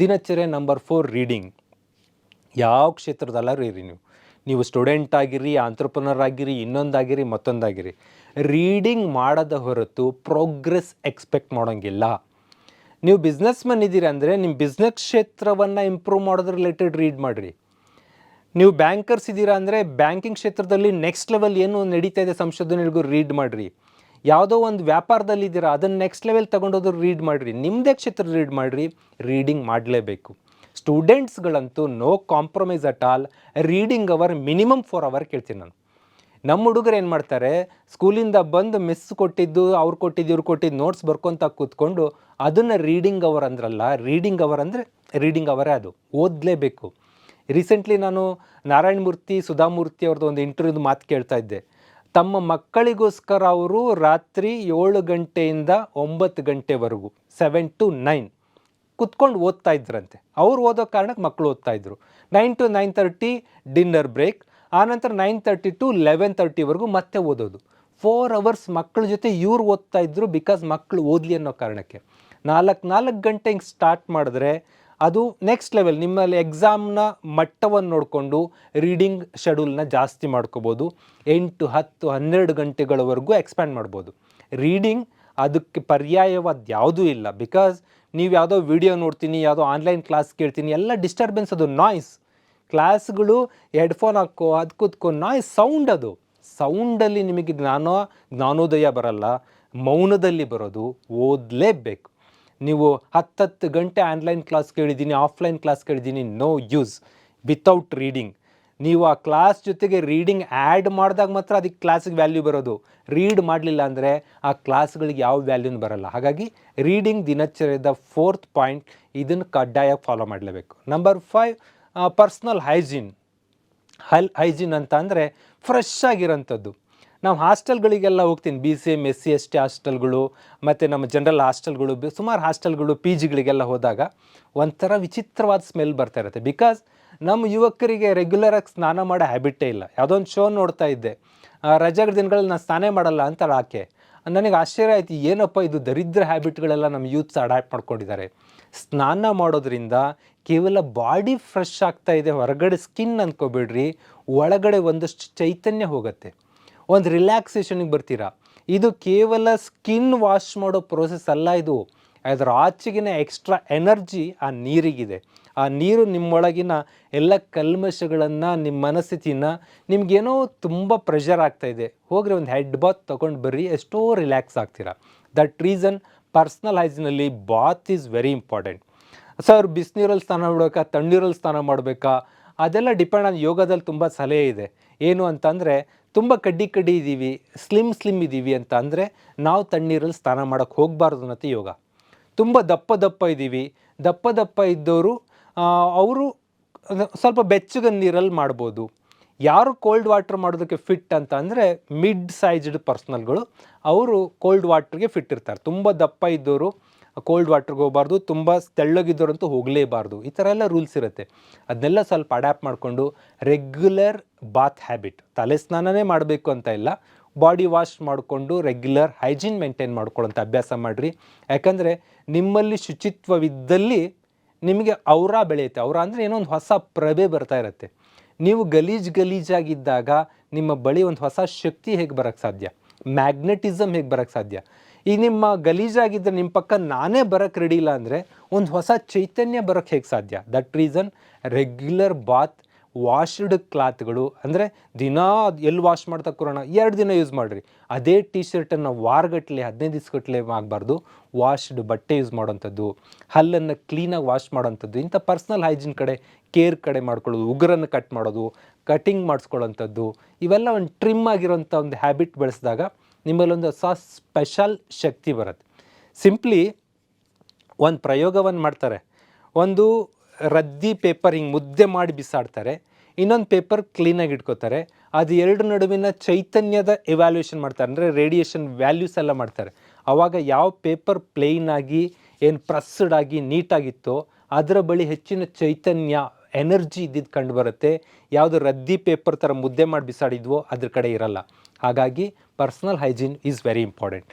ದಿನಚರ್ಯ number four reading. ಯಾವ ಕ್ಷೇತ್ರದಲ್ಲಾರು ಇರಿ ನೀವು? ನೀವು ಸ್ಟೂಡೆಂಟ್ ಆಗಿರಿ ಆಂಟ್ರಪ್ರನರ್ ಆಗಿರಿ, ಇನ್ನೊಂದಾಗಿರಿ, ಮತ್ತೊಂದಾಗಿರಿ. ರೀಡಿಂಗ್ ಮಾಡದ ಹೊರತು ಪ್ರೋಗ್ರೆಸ್ ಎಕ್ಸ್ಪೆಕ್ಟ್ ಮಾಡೋಂಗಿಲ್ಲ. ನೀವು ಬಿಸ್ನೆಸ್ ಮನ್ ಇದ್ದೀರಿ ಅಂದರೆ ನಿಮ್ಮ ಬಿಸ್ನೆಸ್ ಕ್ಷೇತ್ರವನ್ನು ಇಂಪ್ರೂವ್ ಮಾಡೋದ್ರ ರಿಲೇಟೆಡ್ ರೀಡ್ ಮಾಡಿರಿ. ನೀವು ಬ್ಯಾಂಕರ್ಸ್ ಇದ್ದೀರಾ ಅಂದರೆ ಬ್ಯಾಂಕಿಂಗ್ ಕ್ಷೇತ್ರದಲ್ಲಿ ನೆಕ್ಸ್ಟ್ ಲೆವೆಲ್ ಏನು ನಡೀತಾ ಇದೆ ಸಂಶೋಧನೆಗಳಿಗೂ ರೀಡ್ ಮಾಡಿರಿ. ಯಾವುದೋ ಒಂದು ವ್ಯಾಪಾರದಲ್ಲಿದ್ದೀರಾ ಅದನ್ನು ನೆಕ್ಸ್ಟ್ ಲೆವೆಲ್ ತಗೊಂಡೋದ್ರು ರೀಡ್ ಮಾಡಿರಿ. ನಿಮ್ಮದೇ ಕ್ಷೇತ್ರ ರೀಡ್ ಮಾಡಿರಿ ರೀಡಿಂಗ್ ಮಾಡಲೇಬೇಕು. ಸ್ಟೂಡೆಂಟ್ಸ್ಗಳಂತೂ no compromise at all reading hour minimum four hour ಕೇಳ್ತೀನಿ ನಾನು. ನಮ್ಮ ಹುಡುಗರು ಏನು ಮಾಡ್ತಾರೆ ಸ್ಕೂಲಿಂದ ಬಂದು ಮಿಸ್ ಕೊಟ್ಟಿದ್ದು, ಅವ್ರು ಕೊಟ್ಟಿದ್ದು, ಇವ್ರು ಕೊಟ್ಟಿದ್ದು ನೋಟ್ಸ್ ಬರ್ಕೊತ ಕೂತ್ಕೊಂಡು ಅದನ್ನು ರೀಡಿಂಗ್ ಅವರ್ ಅಂದ್ರಲ್ಲ ರೀಡಿಂಗ್ ಅವರ್ ಅಂದರೆ ರೀಡಿಂಗ್ ಅವರೇ ಅದು, ಓದಲೇಬೇಕು. ರೀಸೆಂಟ್ಲಿ ನಾನು ನಾರಾಯಣ ಮೂರ್ತಿ ಸುಧಾಮೂರ್ತಿ ಅವ್ರದ್ದು ಒಂದು ಇಂಟರ್ವ್ಯೂದು ಮಾತು ಕೇಳ್ತಾ ಇದ್ದೆ. ತಮ್ಮ ಮಕ್ಕಳಿಗೋಸ್ಕರ ಅವರು ರಾತ್ರಿ ಏಳು ಗಂಟೆಯಿಂದ ಒಂಬತ್ತು ಗಂಟೆವರೆಗೂ ಸೆವೆನ್ ಟು ನೈನ್ ಕುತ್ಕೊಂಡು ಓದ್ತಾ ಇದ್ರಂತೆ. ಅವ್ರು ಓದೋ ಕಾರಣಕ್ಕೆ ಮಕ್ಕಳು ಓದ್ತಾ ಇದ್ರು. Nine to nine thirty dinner break ಆನಂತರ ನೈನ್ ತರ್ಟಿ ಟು ಲೆವೆನ್ ತರ್ಟಿವರೆಗೂ ಮತ್ತೆ ಓದೋದು. ಫೋರ್ ಅವರ್ಸ್ ಮಕ್ಕಳ ಜೊತೆ ಇವ್ರು ಓದ್ತಾ ಇದ್ರು ಬಿಕಾಸ್ ಮಕ್ಕಳು ಓದಲಿ ಅನ್ನೋ ಕಾರಣಕ್ಕೆ. ನಾಲ್ಕು ನಾಲ್ಕು ಗಂಟೆ ಹಿಂಗೆ ಸ್ಟಾರ್ಟ್ ಮಾಡಿದ್ರೆ ಅದು ನೆಕ್ಸ್ಟ್ ಲೆವೆಲ್ ನಿಮ್ಮಲ್ಲಿ ಎಕ್ಸಾಮ್ನ ಮಟ್ಟವನ್ನು ನೋಡಿಕೊಂಡು ರೀಡಿಂಗ್ ಶೆಡ್ಯೂಲ್ನ ಜಾಸ್ತಿ ಮಾಡ್ಕೋಬೋದು. ಎಂಟು, ಹತ್ತು, ಹನ್ನೆರಡು ಗಂಟೆಗಳವರೆಗೂ ಎಕ್ಸ್ಪ್ಯಾಂಡ್ ಮಾಡ್ಬೋದು. ರೀಡಿಂಗ್ ಅದಕ್ಕೆ ಪರ್ಯಾಯವಾದ ಯಾವುದೂ ಇಲ್ಲ. ಬಿಕಾಸ್ ನೀವು ಯಾವುದೋ ವಿಡಿಯೋ ನೋಡ್ತೀನಿ, ಯಾವುದೋ ಆನ್ಲೈನ್ ಕ್ಲಾಸ್ ಕೇಳ್ತೀನಿ, ಎಲ್ಲ ಡಿಸ್ಟರ್ಬೆನ್ಸ್ ಅದು ನಾಯ್ಸ್ ಕ್ಲಾಸ್ಗಳು ಹೆಡ್ಫೋನ್ ಹಾಕೋ, ಅದು ಕೂತ್ಕೋ ನಾಯ್ಸ್ ಸೌಂಡ್ ಅದು. ಸೌಂಡಲ್ಲಿ ನಿಮಗೆ ಜ್ಞಾನ, ಜ್ಞಾನೋದಯ ಬರಲ್ಲ. ಮೌನದಲ್ಲಿ ಬರೋದು. ಓದಲೇಬೇಕು. ನೀವು ಹತ್ತತ್ತು ಗಂಟೆ ಆನ್ಲೈನ್ ಕ್ಲಾಸ್ ಕೇಳಿದ್ದೀನಿ ಆಫ್ಲೈನ್ ಕ್ಲಾಸ್ ಕೇಳಿದ್ದೀನಿ ನೋ ಯೂಸ್ ವಿತೌಟ್ ರೀಡಿಂಗ್ ನೀವು ಆ ಕ್ಲಾಸ್ ಜೊತೆಗೆ ರೀಡಿಂಗ್ ಆ್ಯಡ್ ಮಾಡಿದಾಗ ಮಾತ್ರ ಅದಕ್ಕೆ ಕ್ಲಾಸಿಗೆ ವ್ಯಾಲ್ಯೂ ಬರೋದು. ರೀಡ್ ಮಾಡಲಿಲ್ಲ ಅಂದರೆ ಆ ಕ್ಲಾಸ್ಗಳಿಗೆ ಯಾವ ವ್ಯಾಲ್ಯೂನು ಬರಲ್ಲ. ಹಾಗಾಗಿ ರೀಡಿಂಗ್ ದಿನಚರ್ಯದ ಫೋರ್ತ್ ಪಾಯಿಂಟ್ ಇದನ್ನು ಕಡ್ಡಾಯವಾಗಿ ಫಾಲೋ ಮಾಡಲೇಬೇಕು. Number five personal hygiene hygiene ಅಂತ ಅಂದರೆ ಫ್ರೆಶ್ ಆಗಿರೋಂಥದ್ದು. ನಾವು ಹಾಸ್ಟೆಲ್ಗಳಿಗೆಲ್ಲ ಹೋಗ್ತೀನಿ. B C M S C S T ಹಾಸ್ಟೆಲ್ಗಳು, ಮತ್ತು ನಮ್ಮ ಜನರಲ್ ಹಾಸ್ಟೆಲ್ಗಳು ಸುಮಾರು ಹಾಸ್ಟೆಲ್ಗಳು ಪಿ ಜಿಗಳಿಗೆಲ್ಲ ಹೋದಾಗ ಒಂಥರ ವಿಚಿತ್ರವಾದ ಸ್ಮೆಲ್ ಬರ್ತಾ ಇರುತ್ತೆ. ಬಿಕಾಸ್ ನಮ್ಮ ಯುವಕರಿಗೆ ರೆಗ್ಯುಲರಾಗಿ ಸ್ನಾನ ಮಾಡೋ ಹ್ಯಾಬಿಟ್ಟೇ ಇಲ್ಲ. ಯಾವುದೊಂದು ಶೋ ನೋಡ್ತಾ ಇದ್ದೆ. ರಜಾಗ ದಿನಗಳಲ್ಲಿ ನಾನು ಸ್ನಾನ ಮಾಡಲ್ಲ ಅಂತ ಆಕೆ ನನಗೆ ಆಶ್ಚರ್ಯ ಆಯ್ತು. ಏನಪ್ಪ ಇದು ದರಿದ್ರ ಹ್ಯಾಬಿಟ್ಗಳೆಲ್ಲ ನಮ್ಮ ಯೂತ್ಸ್ ಅಡಾಪ್ಟ್ ಮಾಡ್ಕೊಂಡಿದ್ದಾರೆ. ಸ್ನಾನ ಮಾಡೋದ್ರಿಂದ ಕೇವಲ ಬಾಡಿ ಫ್ರೆಶ್ ಆಗ್ತಾ ಇದೆ. ಹೊರಗಡೆ ಸ್ಕಿನ್ ಅಂದ್ಕೋಬೇಡ್ರಿ ಒಳಗಡೆ ಒಂದಷ್ಟು ಚೈತನ್ಯ ಹೋಗುತ್ತೆ. ಒಂದು ರಿಲ್ಯಾಕ್ಸೇಷನಿಗೆ ಬರ್ತೀರಾ? ಇದು ಕೇವಲ ಸ್ಕಿನ್ ವಾಶ್ ಮಾಡೋ ಪ್ರೋಸೆಸ್ ಅಲ್ಲ ಇದು. ಅದರ ಆಚೆಗಿನ ಎಕ್ಸ್ಟ್ರಾ ಎನರ್ಜಿ ಆ ನೀರಿಗಿದೆ. ಆ ನೀರು ನಿಮ್ಮೊಳಗಿನ ಎಲ್ಲ ಕಲ್ಮಶಗಳನ್ನು ನಿಮ್ಮ ಮನಸ್ಥಿತಿನ ನಿಮಗೇನೋ ತುಂಬ ಪ್ರೆಷರ್ ಆಗ್ತಾ ಇದೆ. ಹೋಗ್ರಿ ಒಂದು ಹೆಡ್ ಬಾತ್ ತೊಗೊಂಡು ಬರ್ರಿ, ಎಷ್ಟೋ ರಿಲ್ಯಾಕ್ಸ್ ಆಗ್ತೀರಾ. That reason personal ಹೈಜಿನಲ್ಲಿ bath is very important sir, ಬಿಸಿನೀರಲ್ಲಿ ಸ್ನಾನ ಮಾಡಬೇಕಾ, ತಣ್ಣೀರಲ್ಲಿ ಸ್ನಾನ ಮಾಡಬೇಕಾ? ಅದೆಲ್ಲ ಡಿಪೆಂಡ್ ಆನ್ ಯೋಗದಲ್ಲಿ ತುಂಬ ಸಲಹೆ ಇದೆ. ಏನು ಅಂತಂದರೆ ತುಂಬ ಕಡ್ಡಿ ಕಡ್ಡಿ ಇದ್ದೀವಿ ಸ್ಲಿಮ್ ಸ್ಲಿಮ್ ಇದ್ದೀವಿ ಅಂತ ಅಂದರೆ ನಾವು ತಣ್ಣೀರಲ್ಲಿ ಸ್ನಾನ ಮಾಡೋಕ್ಕೆ ಹೋಗಬಾರ್ದು ಅನ್ನತ್ತೆ ಯೋಗ. ತುಂಬ ದಪ್ಪ ದಪ್ಪ ಇದ್ದೀವಿ ದಪ್ಪ ದಪ್ಪ ಇದ್ದವರು ಅವರು ಸ್ವಲ್ಪ ಬೆಚ್ಚಗ ನೀರಲ್ಲಿ ಮಾಡ್ಬೋದು. ಯಾರು ಕೋಲ್ಡ್ ವಾಟ್ರ್ ಮಾಡೋದಕ್ಕೆ ಫಿಟ್ ಅಂತ ಅಂದರೆ ಮಿಡ್ ಸೈಜ್ಡ್ ಪರ್ಸ್ನಲ್ಗಳು ಅವರು ಕೋಲ್ಡ್ ವಾಟ್ರಿಗೆ ಫಿಟ್ ಇರ್ತಾರೆ. ತುಂಬ ದಪ್ಪ ಇದ್ದವರು ಕೋಲ್ಡ್ ವಾಟ್ರಿಗೆ ಹೋಗಬಾರ್ದು, ತುಂಬ ತೆಳ್ಳಗಿದ್ದವರಂತೂ ಹೋಗಲೇಬಾರ್ದು. ಈ ಥರ ಎಲ್ಲ ರೂಲ್ಸ್ ಇರುತ್ತೆ. ಅದನ್ನೆಲ್ಲ ಸ್ವಲ್ಪ ಅಡ್ಯಾಪ್ಟ್ ಮಾಡಿಕೊಂಡು ರೆಗ್ಯುಲರ್ ಬಾತ್ ಹ್ಯಾಬಿಟ್ ತಲೆ ಸ್ನಾನನೇ ಮಾಡಬೇಕು ಅಂತ ಇಲ್ಲ ಬಾಡಿ ವಾಶ್ ಮಾಡಿಕೊಂಡು ರೆಗ್ಯುಲರ್ ಹೈಜೀನ್ ಮೇಂಟೈನ್ ಮಾಡ್ಕೊಳ್ಳೋಂಥ ಅಭ್ಯಾಸ ಮಾಡಿರಿ. ಯಾಕಂದರೆ ನಿಮ್ಮಲ್ಲಿ ಶುಚಿತ್ವವಿದ್ದಲ್ಲಿ ನಿಮಗೆ ಔರ ಬೆಳೆಯುತ್ತೆ. ಔರ ಅಂದರೆ ಏನೋ ಒಂದು ಹೊಸ ಪ್ರಭೆ ಬರ್ತಾ ಇರುತ್ತೆ. ನೀವು ಗಲೀಜ್ ಗಲೀಜಾಗಿದ್ದಾಗ ನಿಮ್ಮ ಬಳಿ ಒಂದು ಹೊಸ ಶಕ್ತಿ ಹೇಗೆ ಬರೋಕ್ಕೆ ಸಾಧ್ಯ? ಮ್ಯಾಗ್ನೆಟಿಸಮ್ ಹೇಗೆ ಬರೋಕ್ಕೆ ಸಾಧ್ಯ? ಈಗ ನಿಮ್ಮ ಗಲೀಜಾಗಿದ್ದರೆ ನಿಮ್ಮ ಪಕ್ಕ ನಾನೇ ಬರೋಕ್ಕೆ ರೆಡಿ ಇಲ್ಲ ಅಂದರೆ ಒಂದು ಹೊಸ ಚೈತನ್ಯ ಬರೋಕ್ಕೆ ಹೇಗೆ ಸಾಧ್ಯ? That reason regular bath washed ಕ್ಲಾತ್ಗಳು ಅಂದರೆ ದಿನ ಎಲ್ಲಿ ವಾಶ್ ಮಾಡ್ತಾ ಕೂರೋಣ? ಎರಡು ದಿನ ಯೂಸ್ ಮಾಡಿರಿ. ಅದೇ ಟಿ ಶರ್ಟನ್ನು ವಾರಗಟ್ಟಲೆ ಹದಿನೈದು ದಿವಸಗಟ್ಟಲೆ ಆಗಬಾರ್ದು. ವಾಶ್ಡ್ ಬಟ್ಟೆ ಯೂಸ್ ಮಾಡೋಂಥದ್ದು. ಹಲ್ಲನ್ನು ಕ್ಲೀನಾಗಿ ವಾಶ್ ಮಾಡೋಂಥದ್ದು. ಇಂಥ ಪರ್ಸ್ನಲ್ ಹೈಜಿನ್ ಕಡೆ ಕೇರ್ ಕಡೆ ಮಾಡ್ಕೊಳ್ಳೋದು. ಉಗುರನ್ನು ಕಟ್ ಮಾಡೋದು. ಕಟಿಂಗ್ ಮಾಡಿಸ್ಕೊಳ್ಳೋಂಥದ್ದು. ಇವೆಲ್ಲ ಒಂದು ಟ್ರಿಮ್ ಆಗಿರೋಂಥ ಒಂದು ಹ್ಯಾಬಿಟ್ ಬೆಳೆಸಿದಾಗ ನಿಮ್ಮಲ್ಲೊಂದು ಹೊಸ ಸ್ಪೆಷಲ್ ಶಕ್ತಿ ಬರುತ್ತೆ. ಸಿಂಪ್ಲಿ ಒಂದು ಪ್ರಯೋಗವನ್ನು ಮಾಡ್ತಾರೆ. ಒಂದು ರದ್ದಿ ಪೇಪರ್ ಹಿಂಗೆ ಮುದ್ದೆ ಮಾಡಿ ಬಿಸಾಡ್ತಾರೆ. ಇನ್ನೊಂದು ಪೇಪರ್ ಕ್ಲೀನಾಗಿ ಇಟ್ಕೋತಾರೆ. ಅದು ಎರಡು ನಡುವಿನ ಚೈತನ್ಯದ ಎವ್ಯಾಲ್ಯೂಯೇಷನ್ ಮಾಡ್ತಾರೆ. ಅಂದರೆ ರೇಡಿಯೇಷನ್ ವ್ಯಾಲ್ಯೂಸ್ ಎಲ್ಲ ಮಾಡ್ತಾರೆ. ಆವಾಗ ಯಾವ ಪೇಪರ್ ಪ್ಲೇನ್ ಆಗಿ, ಏನು ಪ್ರೆಸ್ಡ್ ಆಗಿ, ನೀಟಾಗಿತ್ತೋ, ಅದರ ಬಳಿ ಹೆಚ್ಚಿನ ಚೈತನ್ಯ ಎನರ್ಜಿ ಇದ್ದಿದ್ದು ಕಂಡು ಬರುತ್ತೆ. ಯಾವುದು ರದ್ದಿ ಪೇಪರ್ ಥರ ಮುದ್ದೆ ಮಾಡಿ ಬಿಸಾಡಿದ್ವೋ ಅದ್ರ ಕಡೆ ಇರಲ್ಲ. ಹಾಗಾಗಿ personal hygiene is very important.